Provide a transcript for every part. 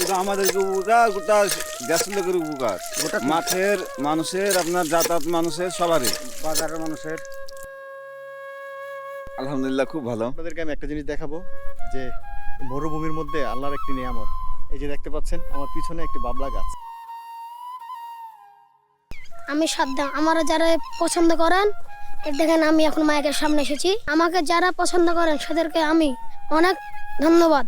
শুধু আমাদেরকে উপকার গোটা দেশ লোকের উপকার গোটা মাঠের মানুষের আপনার যাতায়াত মানুষের সবারই। বাজারের মানুষের। আলহামদুলিল্লাহ খুব ভালো। আপনাদেরকে আমি একটা জিনিস দেখাবো যে মরুভূমির মধ্যে আল্লাহর একটি নিয়ামত। এই যে দেখতে পাচ্ছেন আমার পিছনে একটি বাবলা গাছ। আমি সাদ্দাম আমারা যারা পছন্দ করেন দেখেন আমি এখন মায়ের সামনে এসেছি। আমাকে যারা পছন্দ করেন সেদেরকে আমি অনেক ধন্যবাদ।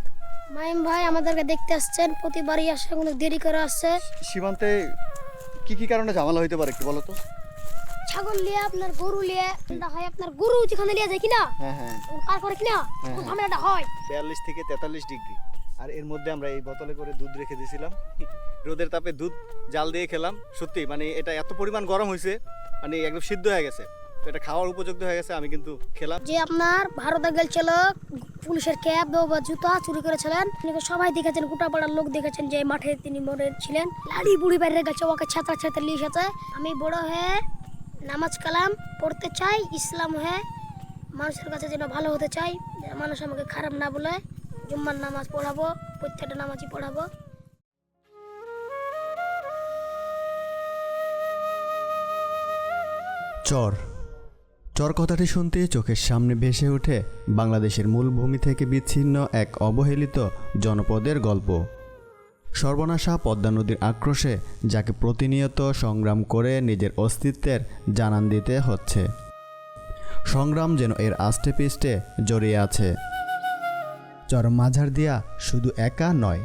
মাইম ভাই আমাদেরকে দেখতে আসছেন প্রতিবারই আসে কোনো দেরি করে আসছে সীমান্তে কি কি কারণে ঝামেলা হইতে পারে একটু বলো তো? ছাগল লিয়ে আপনার গরু লিয়ে এটা হয় আপনার গরু যেখানে লিয়ে যায় কিনা? হ্যাঁ হ্যাঁ। করে কিনা? হ্যাঁ। খুব ঝামেলাটা হয়। বিয়াল্লিশ থেকে তেতাল্লিশ ডিগ্রি। আর এর মধ্যে আমরা এই বোতলে করে দুধ রেখে দিয়েছিলাম। রোদের তাপে দুধ জাল দিয়ে খেলাম। সত্যি মানে এটা এত পরিমাণ গরম হয়েছে মানে একদম সিদ্ধ হয়ে গেছে। তো এটা খাওয়ার উপযুক্ত হয়ে গেছে আমি কিন্তু খেলাম। যে আপনার ভারত ভারতে গেছিল পুলিশের ক্যাব বা জুতা চুরি করেছিলেন। সবাই দেখেছেন গোটা পাড়ার লোক দেখেছেন যে মাঠে তিনি মরে ছিলেন। লাড়ি বুড়ি বাইরে গেছে ওকে ছাতা ছাতা লিয়ে এসেছে। আমি বড় হয়ে নামাজ কালাম পড়তে চাই ইসলাম হয়ে মানুষের কাছে যেন ভালো হতে চাই মানুষ আমাকে খারাপ না বলে জুম্মার নামাজ পড়াবো প্রত্যেকটা নামাজই পড়াবো। চর। চর কথাটি শুনতে চোখের সামনে ভেসে ওঠে বাংলাদেশের মূল ভূমি থেকে বিচ্ছিন্ন এক অবহেলিত জনপদের গল্প। সর্বনাশা পদ্মা নদীর আক্রোশে যাকে প্রতিনিয়ত সংগ্রাম করে নিজের অস্তিত্বের জানান দিতে হচ্ছে। সংগ্রাম যেন এর আষ্টে পিষ্টে জড়িয়ে আছে। চর মাঝার দিয়া শুধু একা নয়,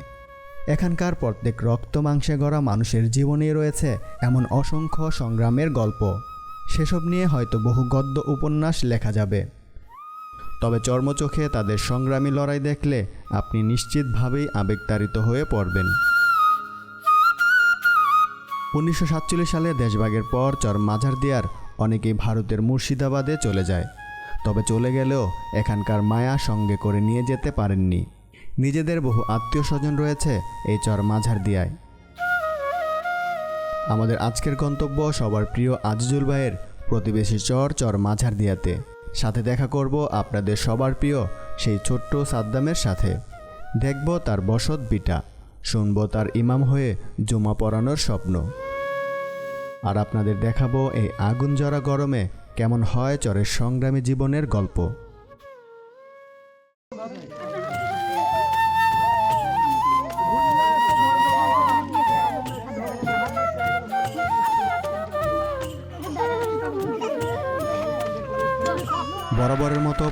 এখানকার প্রত্যেক রক্ত মাংসে গড়া মানুষের জীবনেই রয়েছে এমন অসংখ্য সংগ্রামের গল্প। সেসব নিয়ে হয়তো বহু গদ্য উপন্যাস লেখা যাবে। তবে চর্মচোখে তাদের সংগ্রামী লড়াই দেখলে আপনি নিশ্চিতভাবেই আবেগতাড়িত হয়ে পড়বেন। উনিশশো সাতচল্লিশ সালে দেশভাগের পর চর মাঝার দিয়ার অনেকেই ভারতের মুর্শিদাবাদে চলে যায়। তবে চলে গেলেও এখানকার মায়া সঙ্গে করে নিয়ে যেতে পারেননি। নিজেদের বহু আত্মীয় স্বজন রয়েছে এই চর মাঝার দিয়ায়। আমাদের আজকের গন্তব্য সবার প্রিয় আজিজুল ভাইয়ের প্রতিবেশী চর চর মাঝার দিয়াতে সাথে দেখা করব আপনাদের সবার প্রিয় সেই ছোট্ট সাদ্দামের সাথে। দেখব তার বসত বিটা, শুনব তার ইমাম হয়ে জুমা পড়ানোর স্বপ্ন। আর আপনাদের দেখাবো এই আগুন জরা গরমে কেমন হয় চরের সংগ্রামী জীবনের গল্প।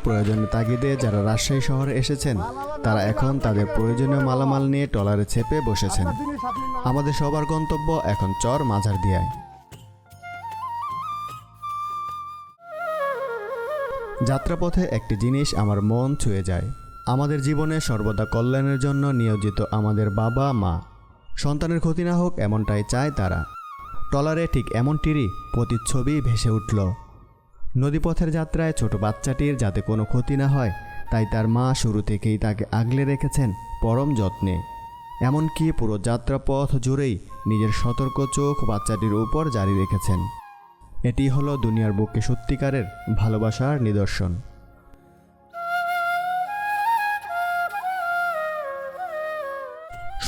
প্রয়োজনের তাগিদে যারা রাজশাহী শহরে এসেছেন, তারা এখন তাদের প্রয়োজনীয় মালামাল নিয়ে টলারে চেপে বসেছেন। আমাদের সবার গন্তব্য এখন চর মাঝার দিয়ায় যাত্রাপথে একটি জিনিস আমার মন ছুঁয়ে যায়। আমাদের জীবনে সর্বদা কল্যাণের জন্য নিয়োজিত আমাদের বাবা, মা। সন্তানের ক্ষতি না হোক, এমনটাই চায় তারা। টলারে ঠিক এমনটিরই প্রতিচ্ছবি ভেসে উঠল। নদীপথের যাত্রায় ছোট বাচ্চাটির যাতে কোনো ক্ষতি না হয়, তাই তার মা শুরু থেকেই তাকে আগলে রেখেছেন পরম যত্নে। এমনকি পুরো যাত্রাপথ জুড়েই নিজের সতর্ক চোখ বাচ্চাটির উপর জারি রেখেছেন। এটি হলো দুনিয়ার বুকে সত্যিকারের ভালোবাসার নিদর্শন।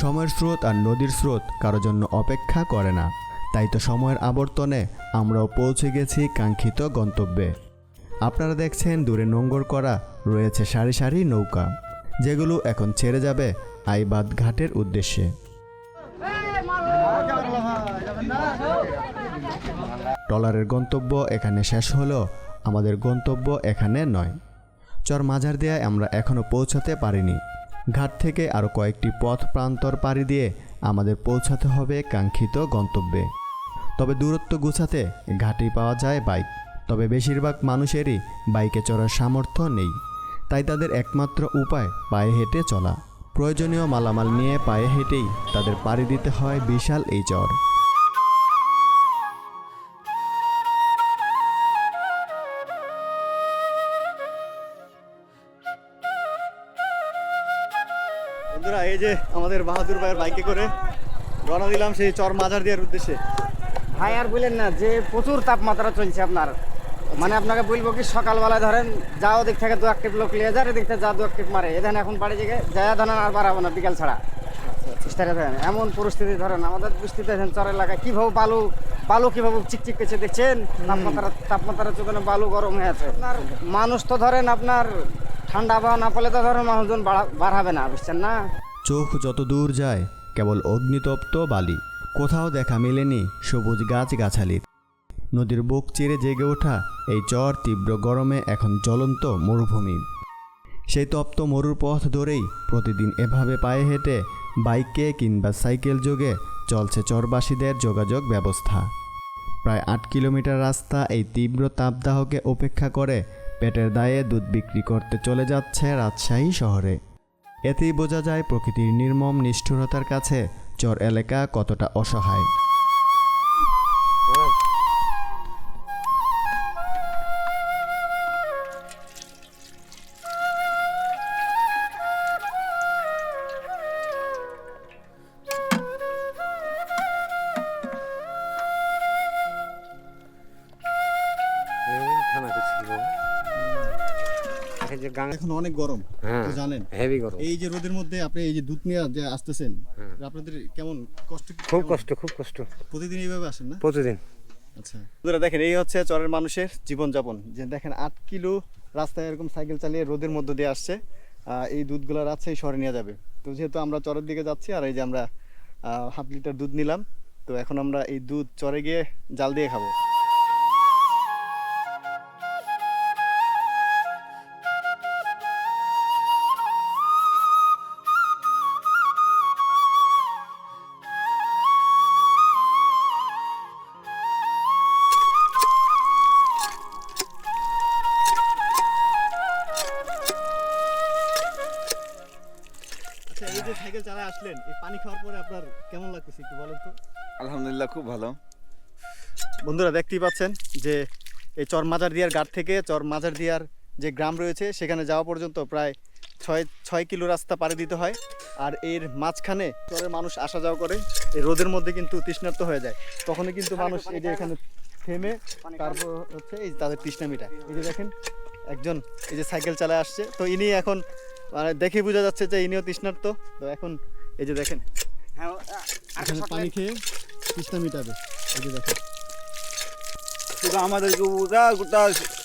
সময়ের স্রোত আর নদীর স্রোত কারও জন্য অপেক্ষা করে না। তাই তো সময়ের আবর্তনে আমরাও পৌঁছে গেছি কাঙ্ক্ষিত গন্তব্যে। আপনারা দেখছেন দূরে নোঙ্গর করা রয়েছে সারি সারি নৌকা, যেগুলো এখন ছেড়ে যাবে আইবাদ ঘাটের উদ্দেশ্যে। টলারের গন্তব্য এখানে শেষ হলেও আমাদের গন্তব্য এখানে নয়। চর মাঝার দেয়ায় আমরা এখনও পৌঁছাতে পারিনি। ঘাট থেকে আরও কয়েকটি পথ প্রান্তর পাড়ি দিয়ে আমাদের পৌঁছাতে হবে কাঙ্ক্ষিত গন্তব্যে। তবে দূরত্ব গুছাতে ঘাটেই পাওয়া যায় বাইক। তবে বেশিরভাগ মানুষেরই বাইকে চড়ার সামর্থ্য নেই। তাই তাদের একমাত্র উপায় পায়ে হেঁটে চলা। প্রয়োজনীয় মালামাল নিয়ে পায়ে হেঁটেই তাদের পাড়ি দিতে হয় বিশাল এই চর বন্ধুরা, এই যে আমাদের বাহাদুর ভাইয়ের বাইকে করে রওনা দিলাম সেই চর মাজার দেওয়ার উদ্দেশ্যে। ভাই আর বলেন না যে প্রচুর তাপমাত্রা চলছে আপনার। মানে আপনাকে বলব কি সকালবেলায় ধরেন যা ওদিক থেকে দু এক টিপ লোক নিয়ে যায় এদিক থেকে যা দু এক টিপ মারে। এখানে এখন বাড়ি থেকে যায় ধরেন আর বাড়াবো না বিকাল ছাড়া। ধরেন এমন পরিস্থিতি ধরেন আমাদের বৃষ্টিতে দেখেন চর এলাকায় কীভাবে বালু বালু কীভাবে চিকচিক করছে দেখছেন? তাপমাত্রা তাপমাত্রার জন্য বালু গরম হয়ে আছে। আপনার মানুষ তো ধরেন আপনার ঠান্ডা আবহাওয়া না পেলে তো ধরেন মানুষজন বাড়া- বাড়াবে না বুঝছেন না? চোখ যত দূর যায় কেবল অগ্নিতপ্ত বালি। কোথাও দেখা মেলেনি সবুজ গাছগাছালির নদীর বুক চিরে জেগে ওঠা এই চর তীব্র গরমে এখন জ্বলন্ত মরুভূমি। সেই তপ্ত মরুর পথ ধরেই প্রতিদিন এভাবে পায়ে হেঁটে বাইকে কিংবা সাইকেল যোগে চলছে চরবাসীদের যোগাযোগ ব্যবস্থা। প্রায় আট কিলোমিটার রাস্তা এই তীব্র তাপদাহকে উপেক্ষা করে পেটের দায়ে দুধ বিক্রি করতে চলে যাচ্ছে রাজশাহী শহরে। এতেই বোঝা যায় প্রকৃতির নির্মম নিষ্ঠুরতার কাছে চর এলাকা কতটা অসহায় এখন অনেক গরম হ্যাঁ জানেন হেভি গরম এই যে রোদের মধ্যে আপনি এই যে দুধ নিয়ে যে আসতেছেন। আপনাদের কেমন কষ্ট খুব কষ্ট খুব কষ্ট। প্রতিদিন এইভাবে আসেন না? প্রতিদিন। আচ্ছা। বন্ধুরা দেখেন এই হচ্ছে চরের মানুষের জীবনযাপন। যে দেখেন আট কিলো রাস্তায় এরকম সাইকেল চালিয়ে রোদের মধ্য দিয়ে আসছে। এই দুধগুলো রাজশাহী শহরে নিয়ে যাবে। তো যেহেতু আমরা চরের দিকে যাচ্ছি আর এই যে আমরা হাফ লিটার দুধ নিলাম তো এখন আমরা এই দুধ চরে গিয়ে জাল দিয়ে খাব। আসলেন এই পানি খাওয়ার পরে আপনার কেমন লাগতেছে একটু বলেন তো? আলহামদুলিল্লাহ খুব ভালো। বন্ধুরা দেখতেই পাচ্ছেন যে এই চর মাজার দিয়ার ঘাট থেকে চর মাজার দিয়ার যে গ্রাম রয়েছে সেখানে যাওয়া পর্যন্ত প্রায় ছয় ছয় কিলো রাস্তা পাড়ি দিতে হয়। আর এর মাঝখানে চরের মানুষ আসা যাওয়া করে এই রোদের মধ্যে কিন্তু তৃষ্ণার্ত হয়ে যায়। তখনই কিন্তু মানুষ এই যে এখানে থেমে তারপর হচ্ছে এই তাদের তৃষ্ণা মিটায় এই যে দেখেন একজন এই যে সাইকেল চালায় আসছে। তো ইনি এখন মানে দেখে বোঝা যাচ্ছে যে ইনিও তৃষ্ণার্ত। তো এখন এই যে দেখেন। হ্যাঁ এখানে পানি খেয়ে তৃষ্ণা মিটাবে। এই যে দেখেন। শুধু আমাদেরকে উপকার গোটা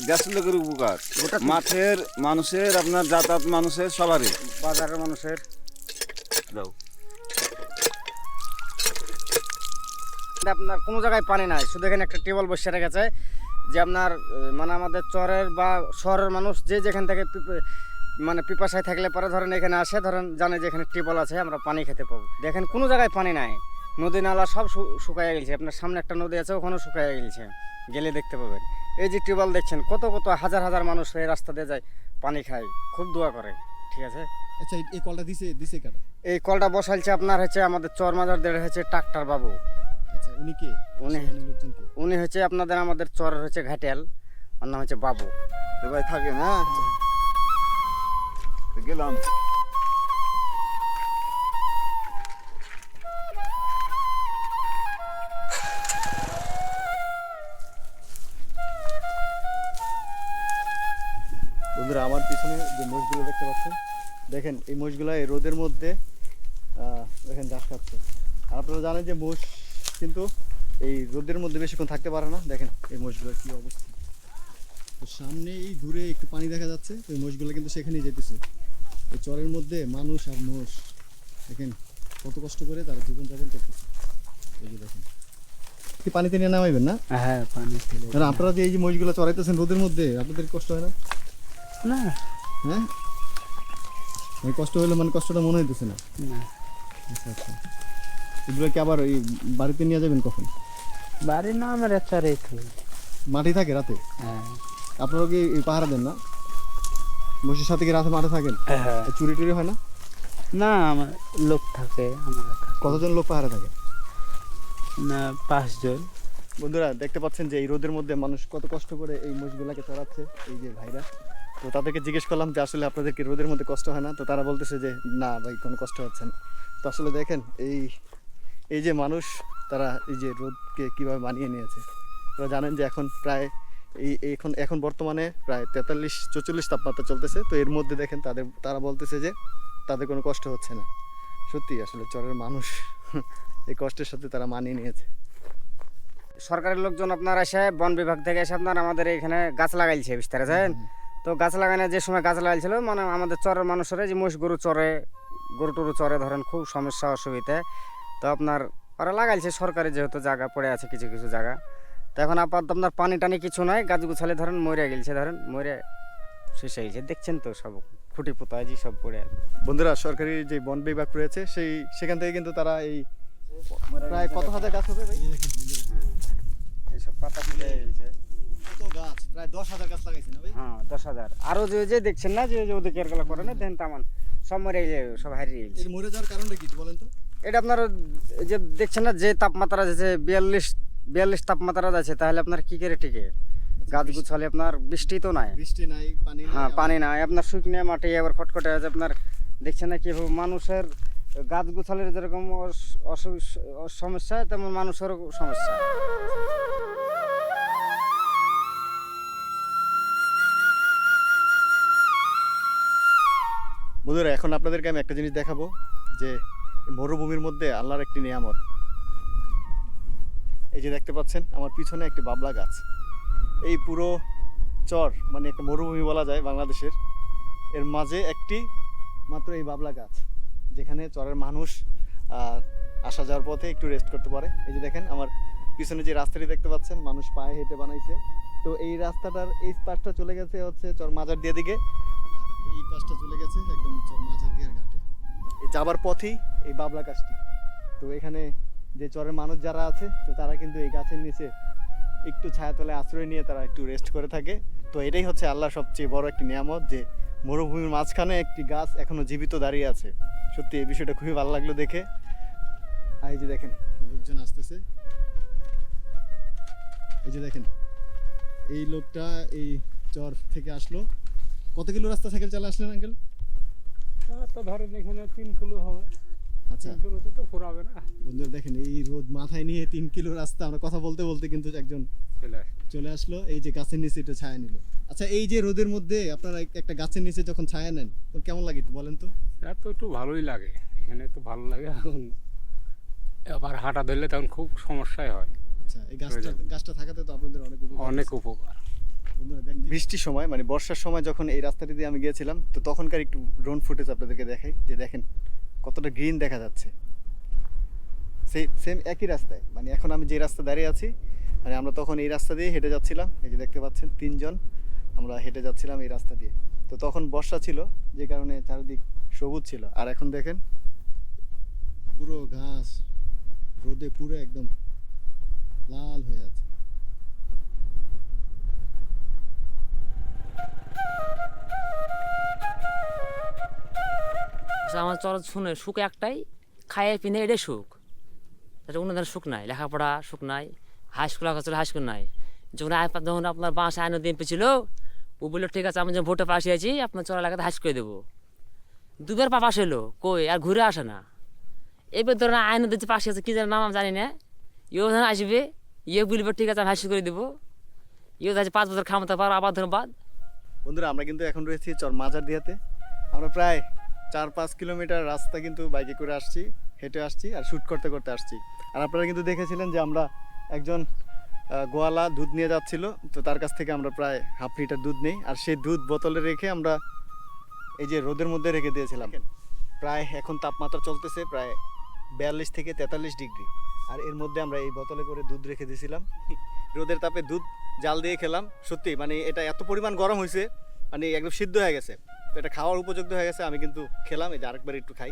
দেশের লোকের উপকার। গোটা মাঠের মানুষের আপনার যাতায়াত মানুষের সবারই। বাজারের মানুষের। দাও। আপনার কোনো জায়গায় পানি নাই। শুধু এখানে একটা টেবল বসে রেখেছে যে আপনার মানে আমাদের চরের বা শহরের মানুষ যে যেখান থেকে মানে পিপাসায় থাকলে পরে ধরেন এখানে আসে ধরেন জানে যে এখানে টেবল আছে আমরা পানি খেতে পাবো। দেখেন কোনো জায়গায় পানি নাই। নদী নালা সব শু- শুকায় গেছে। আপনার সামনে একটা নদী আছে ওখানেও শুকায় গেছে। গেলে দেখতে পাবেন। এই যে টিউবওয়েল দেখছেন কত কত হাজার হাজার মানুষ এই রাস্তা দিয়ে যায় পানি খায়। খুব দোয়া করে। ঠিক আছে? আচ্ছা এই- কলটা দিছে দিছে কাটা এই কলটা বসাইছে আপনার হচ্ছে আমাদের চর মাজার দেড় হচ্ছে ট্রাক্টর বাবু। আচ্ছা উনি কে? উনি- উনি হচ্ছে আপনাদের আমাদের চর হচ্ছে ঘাটেল। ওর নাম হচ্ছে বাবু। এ ভাই থাকে না তো গেলাম। বন্ধুরা, আমার পিছনে যে মোষগুলো দেখতে পাচ্ছেন, দেখেন, এই মোষগুলো এই রোদের মধ্যে দেখেন ঘাস খাচ্ছে। আর আপনারা জানেন যে মোষ কিন্তু এই রোদের মধ্যে বেশিক্ষণ থাকতে পারে না। দেখেন, এই মোষগুলোর কি অবস্থা। তো সামনে এই দূরে একটু পানি দেখা যাচ্ছে, তো মোষগুলো কিন্তু সেখানেই যেতেছে এই চরের মধ্যে মানুষ আর মোষ দেখেন কত কষ্ট করে তারা জীবনযাপন করতেছে। এই যে দেখেন। কি পানিতে নিয়ে নামাইবেন না? হ্যাঁ পানি ছিল কারণ আপনারা যে এই যে মহিষগুলো চড়াইতেছেন রোদের মধ্যে আপনাদের কষ্ট হয় না? না। হ্যাঁ? মানে কষ্ট হলে মানে কষ্টটা মনে হইতেছে না? আচ্ছা আচ্ছা। এগুলো কি আবার এই বাড়িতে নিয়ে যাবেন কখন? বাড়ি না আমার চারে তো মাঠে থাকে রাতে? হ্যাঁ। আপনারা কি এই পাহারা দেন না? মহিষের সাথে কি রাতে মাঠে থাকেন? হ্যাঁ। চুরি টুরি হয় না? না আমার লোক থাকে আমার কতজন লোক পাহারা থাকে? না পাঁচজন। বন্ধুরা দেখতে পাচ্ছেন যে এই রোদের মধ্যে মানুষ কত কষ্ট করে এই মহিষগুলাকে চড়াচ্ছে এই যে ভাইরা। তো তাদেরকে জিজ্ঞেস করলাম যে আসলে আপনাদের কি রোদের মধ্যে কষ্ট হয় না? তো তারা বলতেছে যে না ভাই কোনো কষ্ট হচ্ছে না। তো আসলে দেখেন এই এই যে মানুষ তারা এই যে রোদকে কীভাবে মানিয়ে নিয়েছে। তারা জানেন যে এখন প্রায় এই এখন এখন বর্তমানে প্রায় তেতাল্লিশ চৌচল্লিশ তাপমাত্রা চলতেছে। তো এর মধ্যে দেখেন তাদের তারা বলতেছে যে তাদের কোনো কষ্ট হচ্ছে না। সত্যি আসলে চরের মানুষ এই কষ্টের সাথে তারা মানিয়ে নিয়েছে। সরকারের লোকজন আপনার এসে বন বিভাগ থেকে এসে আপনার আমাদের এখানে গাছ লাগাইছে বিস্তারে জানেন তো গাছ লাগানো যে সময় গাছ লাগাইছিল মানে আমাদের চরের মানুষেরা যে মোষ গরু চরে গরু টরু চরে ধরেন খুব সমস্যা অসুবিধা। তো আপনার ওরা লাগাইছে সরকারি যেহেতু জায়গা পড়ে আছে কিছু কিছু জায়গা। তো এখন আপাতত আপনার পানি টানি কিছু নাই গাছ গুছালে ধরেন মরে গেলছে ধরেন মরে শেষ হয়ে গেছে। দেখছেন তো সব খুঁটি পোতায় যে সব পড়ে বন্ধুরা সরকারি যে বন বিভাগ রয়েছে সেই সেখান থেকে কিন্তু তারা এই প্রায় কত হাজার গাছ হবে ভাই? এইসব পাতা ফুটে গেছে। গাছ? প্রায় দশ হাজার গাছ লাগাইছে না ভাই? হ্যাঁ দশ হাজার। আরও যে যে দেখছেন না যে করে না দেন তামান। সব মরে সব হারিয়ে গেছে। মরে যাওয়ার কারণটা কি বলেন তো। এটা আপনার যে দেখছেন না যে তাপমাত্রা বিয়াল্লিশ বিয়াল্লিশ তাপমাত্রা আছে তাহলে আপনার কি করে টিকে? গাছ গুছালে আপনার বৃষ্টি তো নাই। বৃষ্টি নাই পানি হ্যাঁ পানি নাই। আপনার শুকনো মাটি আবার খটখটে আছে আপনার দেখছেন না কীভাবে মানুষের গাছ গুছালের যেরকম সমস্যা তেমন মানুষেরও সমস্যা। বন্ধুরা এখন আপনাদেরকে আমি একটা জিনিস দেখাবো যে মরুভূমির মধ্যে আল্লাহর একটি নিয়ামত। এই যে দেখতে পাচ্ছেন, আমার পিছনে একটি বাবলা গাছ। এই পুরো চর মানে একটা মরুভূমি বলা যায় বাংলাদেশের, এর মাঝে একটি মাত্র এই বাবলা গাছ, যেখানে চরের মানুষ আসা যাওয়ার পথে একটু রেস্ট করতে পারে। এই যে দেখেন, আমার পিছনে যে রাস্তাটি দেখতে পাচ্ছেন, মানুষ পায়ে হেঁটে বানাইছে। তো এই রাস্তাটার এই পাশটা চলে গেছে হচ্ছে চর মাজার দিয়ে দিকে। এই পাশটা চলে গেছে একদম চর মাঝার দিয়ার ঘাটে। যাবার পথেই এই বাবলা গাছটি। তো এখানে যে চরের মানুষ যারা আছে, তো তারা কিন্তু এই গাছের নিচে একটু ছায়াতলে আশ্রয় নিয়ে তারা একটু রেস্ট করে থাকে। তো এটাই হচ্ছে আল্লাহ সবচেয়ে বড় একটি নিয়ামত যে, মরুভূমির মাঝখানে একটি গাছ এখনও জীবিত দাঁড়িয়ে আছে। সত্যি এই বিষয়টা খুবই ভালো লাগল দেখে। এই যে দেখেন, লোকজন আসতেছে। এই যে দেখেন, এই লোকটা এই চর থেকে আসলো। কত কিলো রাস্তা সাইকেল চালা আসলেন আঙ্কেল? তো ধরেন এখানে তিন কিলো হবে। আচ্ছা। তো ফুরাবে না। বন্ধুরা দেখেন এই রোদ মাথায় নিয়ে তিন কিলো রাস্তা আমরা কথা বলতে বলতে কিন্তু একজন চলে আসলো। এই যে গাছের নিচে একটু ছায়া নিল। আচ্ছা এই যে রোদের মধ্যে আপনারা একটা গাছের নিচে যখন ছায়া নেন কেমন লাগে একটু বলেন তো? আর তো একটু ভালোই লাগে এখানে তো ভালো লাগে এখন আবার হাঁটা ধরলে তখন খুব সমস্যাই হয়। আচ্ছা এই গাছটা গাছটা থাকাতে তো আপনাদের অনেক উপকার অনেক উপকার। বন্ধুরা দেখেন। বৃষ্টির সময় মানে বর্ষার সময় যখন এই রাস্তাটি দিয়ে আমি গিয়েছিলাম তো তখনকার একটু ড্রোন ফুটেজ আপনাদেরকে দেখাই যে দেখেন কতটা গ্রিন দেখা যাচ্ছে। সেই সেম একই রাস্তায়। মানে এখন আমি যে রাস্তা দাঁড়িয়ে আছি মানে আমরা তখন এই রাস্তা দিয়ে হেঁটে যাচ্ছিলাম, এই যে দেখতে পাচ্ছেন তিনজন, আমরা হেঁটে যাচ্ছিলাম এই রাস্তা দিয়ে। তো তখন বর্ষা ছিল, যে কারণে চারিদিক সবুজ ছিল। আর এখন দেখেন, পুরো ঘাস, রোদে পুরো একদম লাল হয়ে আছে। আমার চল শুনে সুখ একটাই, খাইয়ে পিনে এটাই সুখ। তাতে অন্য ধরনের সুখ নাই, লেখাপড়া সুখ নাই হাই স্কুল চলে হাই স্কুল নাই। যখন যখন আপনার বাঁশ আইন দিন পেছিল ও বলল, ঠিক আছে, আমি যখন ভোটে পাশে আছি আপনার চলা এলাকাতে হাই করে দেবো। দুবার পা পাশে এলো কই, আর ঘুরে আসে না। এবার ধরেন আইন দিচ্ছে পাশে আছে কী যেন নাম আমি জানি না। ইয়েও ধরেন আসবে ইয়ে বলবে, ঠিক আছে, আমি হাই করে দেবো। ইয়ে আছে পাঁচ বছর খামতে পারো আবার ধরুন বাদ বন্ধুরা, আমরা কিন্তু এখন রয়েছি চর মাজার দিয়াতে। আমরা প্রায় চার পাঁচ কিলোমিটার রাস্তা কিন্তু বাইকে করে আসছি, হেঁটে আসছি আর শ্যুট করতে করতে আসছি। আর আপনারা কিন্তু দেখেছিলেন যে আমরা একজন গোয়ালা দুধ নিয়ে যাচ্ছিল, তো তার কাছ থেকে আমরা প্রায় হাফ লিটার দুধ নেই। আর সেই দুধ বোতলে রেখে আমরা এই যে রোদের মধ্যে রেখে দিয়েছিলাম। প্রায় এখন তাপমাত্রা চলতেছে প্রায় বিয়াল্লিশ থেকে তেতাল্লিশ ডিগ্রি। আর এর মধ্যে আমরা এই বোতলে করে দুধ রেখে দিয়েছিলাম। রোদের তাপে দুধ জাল দিয়ে খেলাম। সত্যি মানে এটা এত পরিমাণ গরম হয়েছে মানে একদম সিদ্ধ হয়ে গেছে। তো এটা খাওয়ার উপযুক্ত হয়ে গেছে আমি কিন্তু খেলাম এই যে আরেকবার একটু খাই।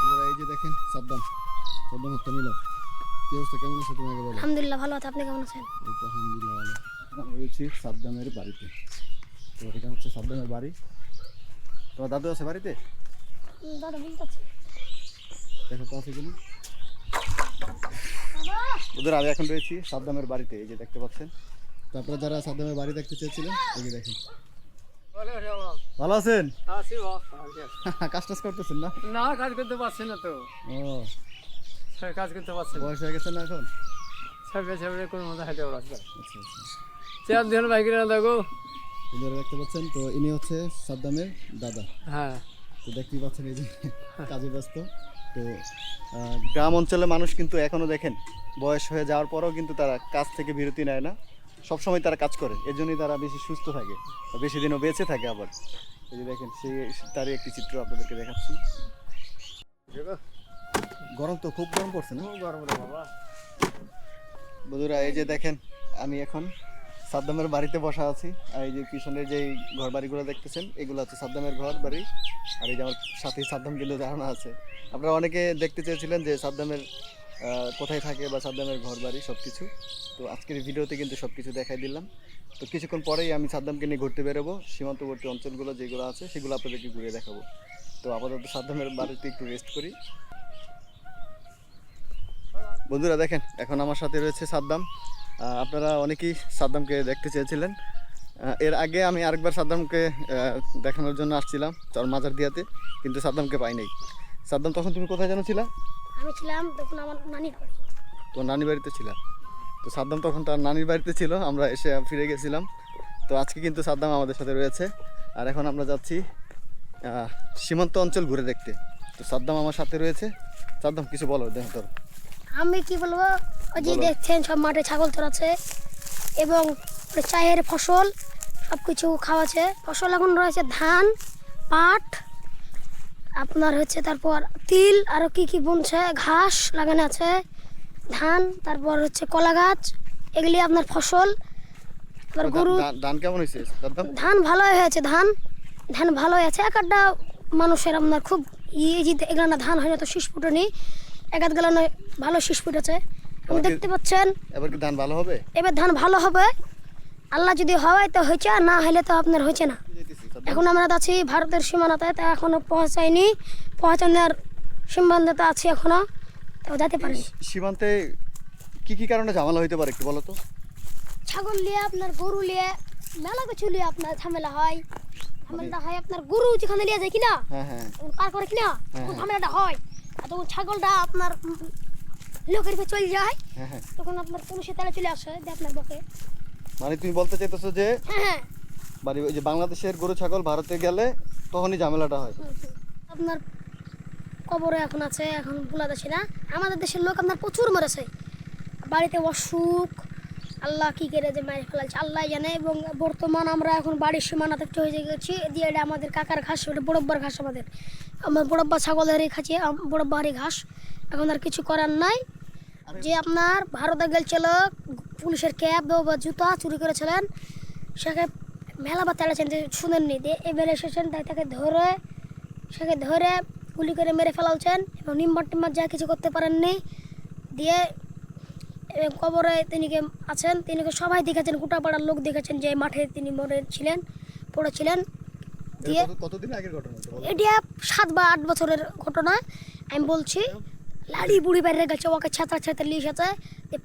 বন্ধুরা, এই যে দেখেন সাদ্দাম সাদ্দাম হত্যা কি অবস্থা? কেমন আছে তুমি আগে বলো? আলহামদুলিল্লাহ ভালো আছে। আপনি কেমন আছেন? এই তো আলহামদুলিল্লাহ ভালো। আমরা রয়েছি সাদ্দামের বাড়িতে। তো এটা হচ্ছে সাদ্দামের বাড়ি। তোমার দাদু আছে বাড়িতে? দাদা বলতে দেখো তো আছে কিনা ওদের আমি এখন রয়েছি সাদ্দামের বাড়িতে এই যে দেখতে পাচ্ছেন। তারপরে যারা সাদ্দামের বাড়ি দেখতে চেয়েছিলেন এই যে দেখেন। ভালো আছেন? কাজ টাজ করতেছেন না? না কাজ করতে পারছি না তো। ও। কাজ করতে পারছি না। বয়স হয়ে গেছে না এখন? সামনে সামনে কোনো মতো পারছি আচ্ছা আচ্ছা। চেয়ার দিন বাইকের না দেখো ধরে রাখতে পারছেন তো ইনি হচ্ছে সাদ্দামের দাদা। হ্যাঁ। তো দেখতেই পাচ্ছেন এই যে কাজে ব্যস্ত। তো গ্রাম অঞ্চলে মানুষ কিন্তু এখনও দেখেন বয়স হয়ে যাওয়ার পরেও কিন্তু তারা কাজ থেকে বিরতি নেয় না। সবসময় তারা কাজ করে এর জন্যই তারা বেশি সুস্থ থাকে বেশি দিনও বেঁচে থাকে আবার। এই যে দেখেন সেই তারই একটি চিত্র আপনাদেরকে দেখাচ্ছি। গরম তো খুব গরম পড়ছে না? গরম বাবা। বন্ধুরা এই যে দেখেন আমি এখন সাদ্দামের বাড়িতে বসা আছি। আর এই যে পিছনের যে ঘর বাড়িগুলো দেখতেছেন, এগুলো হচ্ছে সাদ্দামের ঘর বাড়ি আর এই যে আমার সাথে সাদ্দাম কিন্তু ধারণা আছে। আপনারা অনেকে দেখতে চেয়েছিলেন যে সাদ্দামের কোথায় থাকে বা সাদ্দামের ঘর বাড়ি সব কিছু তো আজকের ভিডিওতে কিন্তু সব কিছু দেখাই দিলাম। তো কিছুক্ষণ পরেই আমি সাদ্দামকে নিয়ে ঘুরতে বেরোবো। সীমান্তবর্তী অঞ্চলগুলো যেগুলো আছে, সেগুলো আপনাদেরকে ঘুরে দেখাবো। তো আপাতত সাদ্দামের বাড়িতে একটু রেস্ট করি। বন্ধুরা দেখেন, এখন আমার সাথে রয়েছে সাদ্দাম। আপনারা অনেকেই সাদ্দামকে দেখতে চেয়েছিলেন। এর আগে আমি আরেকবার সাদ্দামকে দেখানোর জন্য আসছিলাম চর মাজার দিয়াতে কিন্তু সাদ্দামকে পাই নাই। সাদ্দাম তখন তুমি কোথায় যেন ছিলা? আমি ছিলাম তখন আমার নানির বাড়ি। তো নানি বাড়িতে ছিলাম তো সাদ্দাম তখন তার নানির বাড়িতে ছিল আমরা এসে ফিরে গেছিলাম। তো আজকে কিন্তু সাদ্দাম আমাদের সাথে রয়েছে। আর এখন আমরা যাচ্ছি সীমান্ত অঞ্চল ঘুরে দেখতে। তো সাদ্দাম আমার সাথে রয়েছে। সাদ্দাম কিছু বলো দেখ তোর আমি কি বলব? ওই যে দেখছেন সব মাঠে ছাগল চড়াচ্ছে এবং চায়ের ফসল সব কিছু খাওয়াচ্ছে। ফসল এখন রয়েছে ধান পাট আপনার হচ্ছে তারপর তিল আরও কি কি বুনছে ঘাস লাগানো আছে ধান তারপর হচ্ছে কলা গাছ এগুলি আপনার ফসল। এবার গরু ধান- কেমন হয়েছে? ধান ভালোই হয়েছে ধান ধান ভালোই আছে। এক একটা মানুষের আপনার খুব ইয়ে যে এগুলো না ধান হয় না তো শীষ ফুটেনি। এক আধ গেলো ভালো শীষ ফুটেছে। দেখতে পাচ্ছেন? এবার কি ধান ভালো হবে? এবার ধান ভালো হবে। আল্লাহ যদি হয় তো হয়েছে আর না হলে তো আপনার হয়েছে না। এখন আমরা আছি ভারতের সীমানাতে তা এখনও পৌঁছায়নি। পৌঁছানোর সীমান্তে আছি এখনও তো যেতে পারিনি। সীমান্তে কি কি কারণে ঝামেলা হইতে পারে একটু বলো তো? ছাগল নিয়ে আপনার গরু নিয়ে মেলা কিছু নিয়ে আপনার ঝামেলা হয়। ঝামেলাটা হয় আপনার গরু যেখানে নিয়ে যায় কিনা? হ্যাঁ হ্যাঁ। পার করে কিনা? হ্যাঁ। ঝামেলাটা হয়। আর তখন ছাগলটা আপনার লোকের পে চলে যায়। হ্যাঁ হ্যাঁ। তখন আপনার পুলিশের তারা চলে আসে যে আপনার বকে। মানে তুমি বলতে চাইতেছো যে হ্যাঁ বাড়ি ওই যে বাংলাদেশের গরু ছাগল ভারতে গেলে তখনই ঝামেলাটা হয়। আপনার কবরে এখন আছে এখন যাচ্ছে না? আমাদের দেশের লোক আপনার প্রচুর মরেছে। বাড়িতে অসুখ আল্লাহ কি করে যে মারি ফেলাচ্ছে আল্লাহ জানে এবং বর্তমান আমরা এখন বাড়ির সীমানাতে চলে গেছি। দিয়ে এটা আমাদের কাকার ঘাস, ওটা বড়ব্বার ঘাস আমাদের। আমার বড়ব্বা ছাগলেরই খাচ্ছি বড়ব্বারই ঘাস। এখন আর কিছু করার নাই। যে আপনার ভারতে গেছিল পুলিশের ক্যাব বা জুতা চুরি করেছিলেন সেকে মেলা বা তেড়েছেন যে শুনেননি। দিয়ে এবারে এসেছেন, তাই তাকে ধরে সেকে ধরে গুলি করে মেরে ফেলাচ্ছেন এবং নিম্বার টিম্বার যা কিছু করতে পারেননি। দিয়ে কবরে তিনিকে আছেন তিনিকে সবাই দেখেছেন গোটা পাড়ার লোক দেখেছেন যে মাঠে তিনি মরে ছিলেন পড়েছিলেন। দিয়ে কতদিন আগের ঘটনা এটা সাত বা আট বছরের ঘটনা আমি বলছি লাড়ি বুড়ি বাইরে গেছে ওকে ছাতা ছাতা লিয়ে এসেছে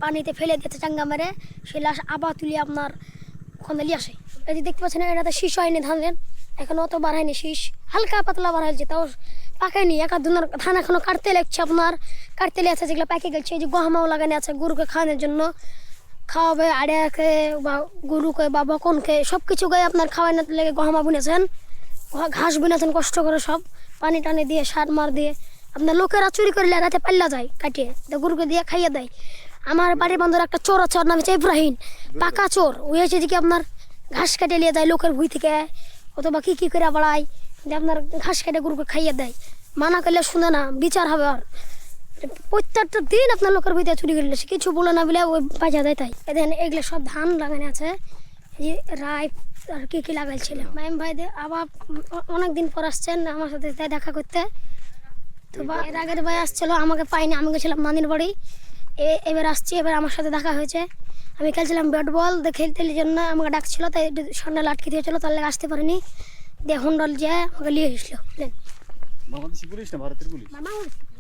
পানিতে ফেলে দিয়েছে চাঙ্গা মেরে সেই লাশ আবার তুলে আপনার ওখানে নিয়ে আসে। এই দেখতে পাচ্ছেন এটাতে শীষ হয়নি ধানের এখন অত বাড়ায়নি, শীষ। হালকা পাতলা বাড়াইছে, তাও পাকেনি। একা দুনার ধান এখনও কাটতে লাগছে আপনার। কাটতে লেগেছে, যেগুলো পাকে গেছে যে গহমাও লাগানো আছে গরুকে খাওয়ানোর জন্য। খাওয়াবে আড়িয়াকে বা গরুকে বা বকনকে সব কিছু গায়ে আপনার খাওয়ানোর লেগে গহমা বুনেছেন। ঘাস বুনেছেন, কষ্ট করে সব। পানি টানি দিয়ে, সার মার দিয়ে। আপনার লোকেরা চুরি করে রাতে পাল্লা যায় কাটিয়ে গরুকে দিয়ে খাইয়ে দেয়। আমার বাড়ির বন্ধুর একটা চোর আছে, ওর নাম হচ্ছে ইব্রাহিম। পাকা চোর। ওই হচ্ছে যে কি আপনার ঘাস কেটে নিয়ে যায় লোকের ভুই থেকে। অথবা কি কি করে বাড়ায়? আপনার ঘাস কেটে গরুকে খাইয়ে দেয়। মানা করলে শুনে না, বিচার হবে আর। প্রত্যেকটা দিন আপনার লোকের ভিতরে চুরি করে সে কিছু বলে না বলে ওই বাজা দেয় তাই। এদের এগুলো সব ধান লাগানো আছে। যে রায় আর কি কি লাগাইছিল। মাইম ভাই আবার অনেক দিন পর আসছেন আমার সাথে দেখা করতে। তো এর আগের ভাই আসছিল, আমাকে পাইনি, আমি গেছিলাম নানির বাড়ি। এবার আসছি এবার আমার সাথে দেখা হয়েছে। আমি খেলছিলাম ব্যাট বল দিয়ে খেলতে জন্য আমাকে ডাকছিল তাই সন্ধ্যা আটকে দিয়েছিল তার লেগে আসতে পারিনি। দিয়ে হন্ডল যে আমাকে নিয়ে এসেছিল বুঝলেন? বাংলাদেশি পুলিশ না ভারতের পুলিশ?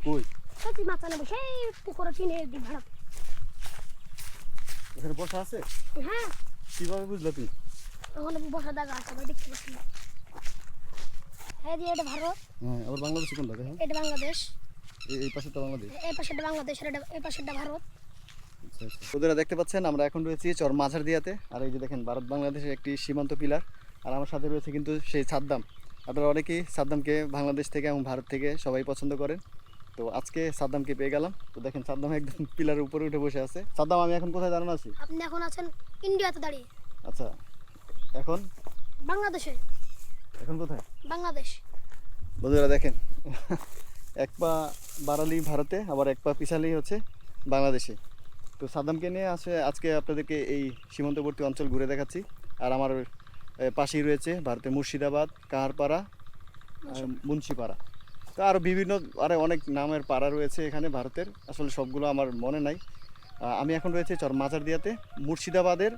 কই? সত্যি মাথা নেব সেই পুকুরে কিনে দিই এখানে বসা আছে? হ্যাঁ। কীভাবে বুঝলে তুমি? ওখানে বসা আছে দেখতে পাচ্ছি হ্যাঁ জি এটা ভারত। হ্যাঁ আবার বাংলাদেশে কোন হ্যাঁ এটা বাংলাদেশ। এই- এই পাশে তো বাংলাদেশ? এই পাশেরটা বাংলাদেশ আর এই পাশেরটা ভারত। বন্ধুরা দেখতে পাচ্ছেন আমরা এখন রয়েছি চর মাঝার দিয়াতে আর এই যে দেখেন ভারত বাংলাদেশের একটি সীমান্ত পিলার আর আমার সাথে রয়েছে কিন্তু সেই সাদ্দাম। আপনারা অনেকেই সাদ্দামকে বাংলাদেশ থেকে এবং ভারত থেকে সবাই পছন্দ করেন। তো আজকে সাদ্দামকে পেয়ে গেলাম। তো দেখেন সাদ্দাম একদম পিলারের উপরে উঠে বসে আছে। সাদ্দাম আমি এখন কোথায় দাঁড়ানো আছি? আপনি এখন আছেন ইন্ডিয়াতে দাঁড়িয়ে। আচ্ছা এখন? বাংলাদেশে। এখন কোথায়? বাংলাদেশ। বন্ধুরা দেখেন এক পা বাড়ালি ভারতে আবার এক পা পিছালেই হচ্ছে বাংলাদেশে। তো সাদ্দামকে নিয়ে আসে আজকে আপনাদেরকে এই সীমান্তবর্তী অঞ্চল ঘুরে দেখাচ্ছি। আর আমার পাশেই রয়েছে ভারতের মুর্শিদাবাদ কাহারপাড়া মুন্সিপাড়া। তো আরও বিভিন্ন আরও অনেক নামের পাড়া রয়েছে এখানে ভারতের। আসলে সবগুলো আমার মনে নাই। আমি এখন রয়েছে চর মাজারদিয়াতে মুর্শিদাবাদের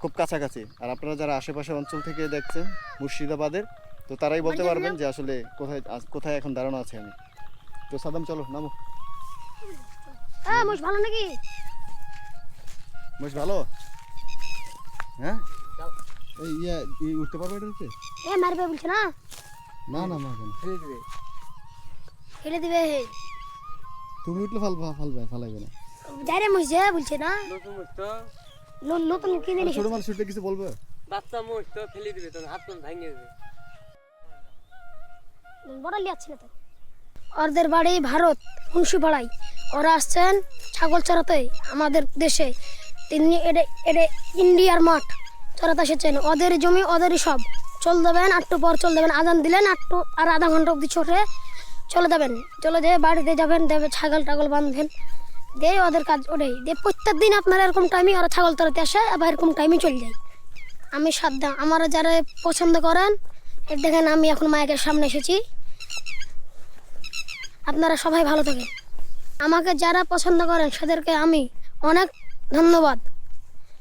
খুব কাছাকাছি। আর আপনারা যারা আশেপাশের অঞ্চল থেকে দেখছেন মুর্শিদাবাদের তো তারাই বলতে পারবেন যে আসলে কোথায় কোথায় এখন দাঁড়ানো আছে আমি। তো সাদাম চলো নামো। হ্যাঁ মোষ ভালো নাকি? বেশ ভালো? হ্যাঁ? এই ইয়া এই উঠতে পারবে এটা এ মারবে বলছে না? না না মা কেন ফেলে দিবে। হে। তুমি উঠলে ফাল ফালবে ফালাইবে না। যাই রে মোষ যে বলছে না? নতুন মোষ তো। নতুন কিনে নিয়ে ছোট মানুষ উঠলে কিছু বলবে? বাচ্চা মোষ তো ফেলে দিবে তো হাত পান ভাঙিয়ে দেবে। বড় লিয়াচ্ছি না তো। ওদের বাড়ি ভারত, মুন্সিপাড়ায়। ওরা আসছেন ছাগল চড়াতে আমাদের দেশে। তিনি এটা এটা ইন্ডিয়ার মাঠ চড়াতে এসেছেন। ওদের জমি ওদেরই সব। চল দেবেন, আটটু পর চল দেবেন। আদান দিলেন, আটটু আর আধা ঘণ্টা অবধি ছোটে চলে যাবেন। চলে যেয়ে বাড়িতে যাবেন, দেবে ছাগল টাগল বাঁধবেন। দিয়ে ওদের কাজ ওটাই। দিয়ে প্রত্যেক দিন আপনারা এরকম টাইমে ওরা ছাগল চড়াতে আসে, আবার এরকম টাইমে চলে যায়। আমি সাদ্দাম আমার যারা পছন্দ করেন দেখেন আমি এখন মায়ের সামনে এসেছি। আপনারা সবাই ভালো থাকেন। আমাকে যারা পছন্দ করেন সেদেরকে আমি অনেক ধন্যবাদ।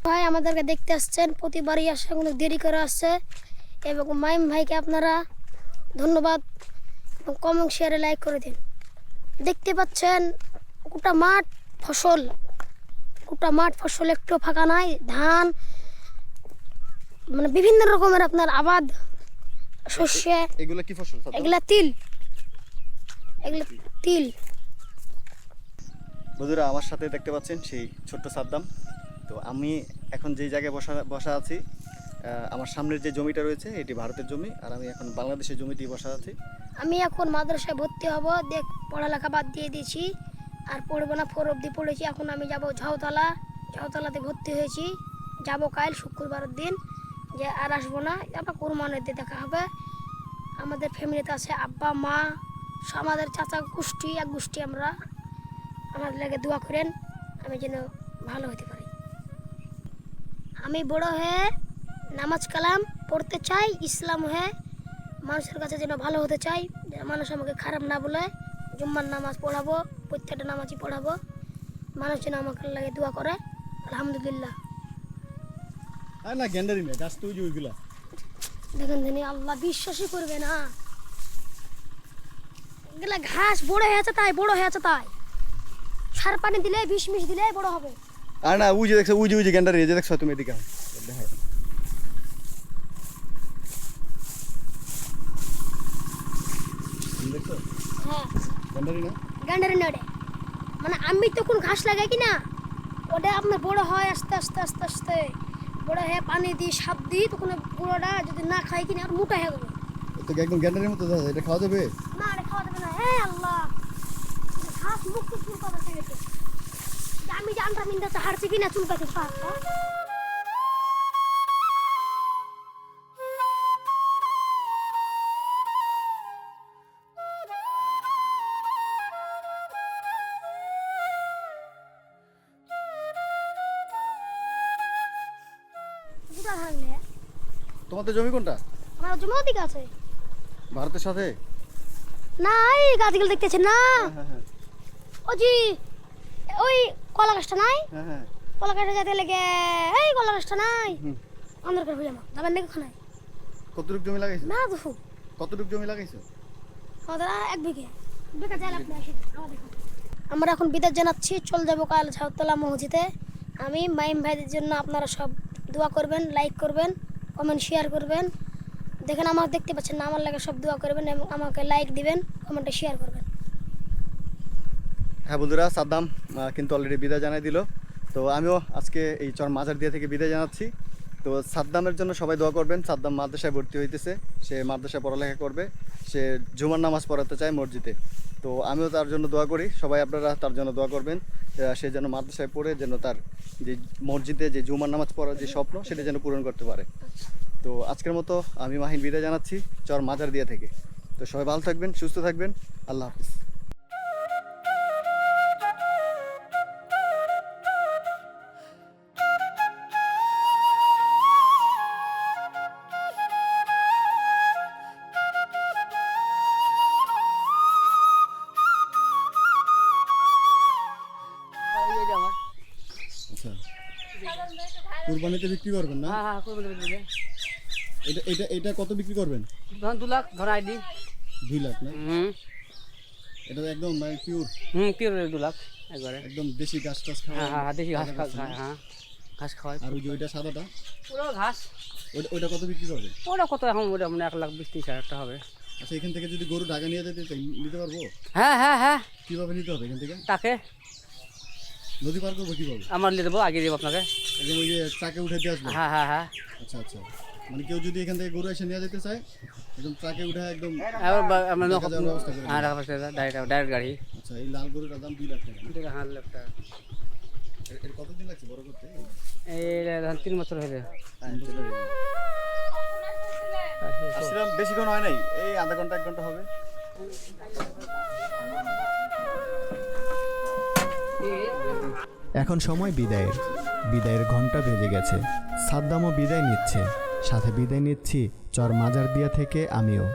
ভাই আমাদেরকে দেখতে আসছেন প্রতিবারই আসে কোনো দেরি করে আসছে। এবং মাইম ভাইকে আপনারা ধন্যবাদ। এবং কমেন্ট শেয়ারে লাইক করে দিন। দেখতে পাচ্ছেন গোটা মাঠ ফসল। গোটা মাঠ ফসল একটু ফাঁকা নাই। ধান মানে বিভিন্ন রকমের আপনার আবাদ শস্য এগুলো কি ফসল? এগুলা তিল। এগুলা তিল। বন্ধুরা আমার সাথে দেখতে পাচ্ছেন সেই ছোট্ট সাদ্দাম। তো আমি এখন যে জায়গায় বসা বসা আছি আমার সামনের যে জমিটা রয়েছে এটি ভারতের জমি আর আমি এখন বাংলাদেশের জমিতেই বসা আছি। আমি এখন মাদ্রাসায় ভর্তি হব দেখ পড়ালেখা বাদ দিয়ে দিয়েছি আর পড়ব না ফোর অব্দি পড়েছি। এখন আমি যাব ঝাউতলা ঝাউতলাতে ভর্তি হয়েছি। যাব কাল শুক্রবারের দিন যে আর আসব না আবার কোরবানের দিয়ে দেখা হবে। আমাদের ফ্যামিলিতে আছে আব্বা মা আমাদের চাচা গোষ্ঠী এক গোষ্ঠী আমরা আমাদের লাগে দোয়া করেন আমি যেন ভালো হতে পারি। আমি বড় হয়ে নামাজ কালাম পড়তে চাই ইসলাম হয়ে মানুষের কাছে যেন ভালো হতে চাই যেন মানুষ আমাকে খারাপ না বলে জুম্মার নামাজ পড়াবো প্রত্যেকটা নামাজই পড়াবো মানুষ যেন আমাকে লাগে দোয়া করে আলহামদুলিল্লাহ। আর না গ্যান্ডারি মেয়ে গাছ তুই ওইগুলা। দেখেন তিনি আল্লাহ বিশ্বাসই করবে না। এগুলা ঘাস বড় হয়েছে তাই বড় হয়েছে তাই। সার পানি দিলে বিষ মিশ দিলে বড় হবে। আর না যে দেখছ যে উই যে এই যে দেখছ তুমি এদিকে হ্যাঁ। গ্যান্ডারি না? গান্ডারে মানে আমি তখন ঘাস লাগাই কি না ওটা আপনার বড় হয় আস্তে আস্তে আস্তে আস্তে। বড় হয়ে পানি দিই সাপ দিই তখন বুড়োটা যদি না খাই কিনা আর মোটা হয়ে যাবে। তো একদম গ্যান্ডারির মতো এটা খাওয়া যাবে? না না। হ্যাঁ আল্লাহ। গেছে। যে আমি জানতাম ইন্দাতে হারছি কিনা চুল কাছে পাঁচটা তোমাদের জমি কোনটা? আমার জমা দিকে আছে। ভারতের সাথে? না এই গাছগুলো দেখতেছেন না? হ্যাঁ হ্যাঁ ও জি ওই কলা গাছটা নাই? হ্যাঁ হ্যাঁ। কলা গাছটা যেতে লেগে এই কলা গাছটা নাই। অন্ধকার করে হইলাম যাবেন নাকি ওখানে কতটুক জমি লাগাইছো? না দেখো কতটুক জমি লাগাইছো? আমাদের এক বিঘে। বিঘা চাইলে আপনি আসেন আমরা এখন বিদায় জানাচ্ছি চল যাব কাল ছাউতলা মসজিদে। আমি মাইম ভাইদের জন্য আপনারা সব দোয়া করবেন লাইক করবেন কমেন্ট শেয়ার করবেন। দেখেন আমার দেখতে পাচ্ছেন না, আমার লাগে সব দোয়া করবেন এবং আমাকে লাইক দিবেন কমেন্টে শেয়ার করবেন। হ্যাঁ বন্ধুরা, সাদ্দাম কিন্তু অলরেডি বিদায় জানাই দিল। তো আমিও আজকে এই চর মাজার দিয়া থেকে বিদায় জানাচ্ছি। তো সাদ্দামের জন্য সবাই দোয়া করবেন। সাদ্দাম মাদ্রাসায় ভর্তি হইতেছে। সে মাদ্রাসায় পড়ালেখা করবে। সে জুমার নামাজ পড়াতে চায় মসজিদে। তো আমিও তার জন্য দোয়া করি। সবাই আপনারা তার জন্য দোয়া করবেন। সে যেন মাদ্রাসায় পড়ে, যেন তার যে মসজিদে যে জুমার নামাজ পড়ার যে স্বপ্ন, সেটা যেন পূরণ করতে পারে। তো আজকের মতো আমি মাহিন বিদায় জানাচ্ছি। চর মাজার দিয়া থেকে। তো সবাই ভালো থাকবেন সুস্থ থাকবেন। আল্লাহ হাফিজ। আচ্ছা। কুরবানিতে বিক্রি করবেন না? হ্যাঁ হ্যাঁ করবেন করবেন, করবেন। এটা এটা এটা কত বিক্রি করবেন? ধরুন দু লাখ ধরুন আইডি দুই লাখ না? হুম। এটা একদম মানে পিওর হুম হবে দু লাখ একবারে। একদম দেশি ঘাস টাস খাওয়া হ্যাঁ হ্যাঁ দেখি ঘাস খা হ্যাঁ হ্যাঁ ঘাস খাওয়াই। আর ওই যে ওইটা সাদাটা? পুরো ঘাস। ওইটা ওইটা কত বিক্রি করবেন? ওটা কত এখন ওটা মানে এক লাখ বিশ ত্রিশ হাজার টাকা হবে। আচ্ছা এখান থেকে যদি গরু ঢাকা নিয়ে যেতে নিতে পারব? হ্যাঁ হ্যাঁ হ্যাঁ। কীভাবে নিতে হবে এখান থেকে? তাকে। নদী পার করব কীভাবে? আমার নিয়ে দেবো আগে দেবো আপনাকে। একদম ওই যে ট্রাকে উঠে দিয়ে আসব? হ্যাঁ হ্যাঁ হ্যাঁ। আচ্ছা আচ্ছা। মানে কেউ যদি এখান থেকে গরু এসে নিয়ে যেতে চায় একদম ট্রাকে উঠে একদম এবার আমরা ঢাকা ব্যবস্থা করে হ্যাঁ টাকা পয়সা ডাইরেক্ট ডাইরেক্ট গাড়ি। আচ্ছা এই লাল গরুটার দাম দুই লাখ টাকা। ঠিক আছে হ্যাঁ লাখ টাকা। এর- কতদিন লাগছে বড় করতে? এই তিন বছর হয়ে আসছিলাম বেশিক্ষণ হয় নাই। এই আধা ঘণ্টা এক ঘণ্টা হবে। এখন সময় বিদায়ের। বিদায়ের ঘণ্টা বেজে গেছে। সাদ্দামও বিদায় নিচ্ছে। সাথে বিদায় নিচ্ছি। চর মাজার দিয়া থেকে আমিও।